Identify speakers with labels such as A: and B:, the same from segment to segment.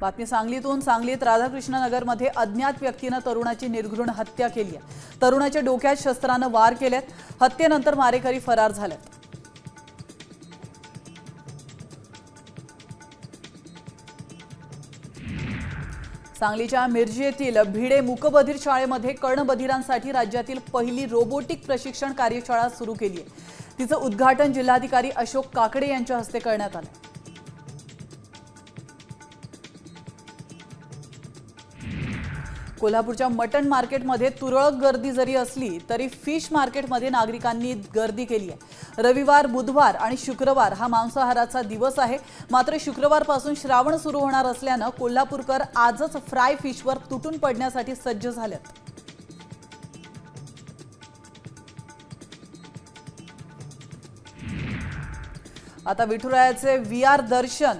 A: बातमी सांगलीतून सांगलीत राधाकृष्ण नगरमध्ये अज्ञात व्यक्तीनं तरुणाची निर्घृण हत्या केली आहे. तरुणाच्या डोक्यात शस्त्रानं वार केलेत हत्येनंतर मारेकरी फरार झाल्यात. सांगलीच्या मिरजी येथील भिडे मुकबधीर शाळेमध्ये कर्णबधिरांसाठी राज्यातील पहिली रोबोटिक प्रशिक्षण कार्यशाळा सुरू केली आहे. तिचं उद्घाटन जिल्हाधिकारी अशोक काकडे यांच्या हस्ते करण्यात आलं. कोल्हापूरच्या मटण मार्केटमध्ये तुरळक गर्दी जरी असली तरी फिश मार्केटमध्ये नागरिकांनी गर्दी केली आहे. रविवार बुधवार आणि शुक्रवार हा मांसाहाराचा दिवस आहे. मात्र शुक्रवारपासून श्रावण सुरू होणार असल्यानं कोल्हापूरकर आजच फ्राय फिशवर तुटून पडण्यासाठी सज्ज झाल्यात आता विठुरायाचे व्ही आर दर्शन.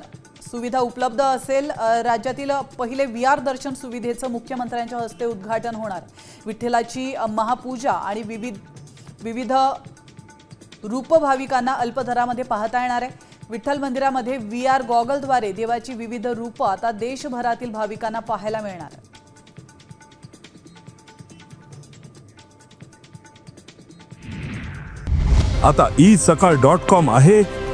A: सुविधा उपलब्ध असेल. राज्यातील पहिले व्ही आर दर्शन सुविधेचं मुख्यमंत्र्यांच्या हस्ते उद्घाटन होणार. विठ्ठलाची महापूजा आणि विविध विविध रूप भाविकांना अल्पदरामध्ये पाहता येणार आहे. विठ्ठल मंदिरामध्ये व्ही आर गॉगलद्वारे देवाची विविध रूपं आता देशभरातील भाविकांना पाहायला मिळणार आहे
B: आता ई सकाळ डॉट कॉम आहे.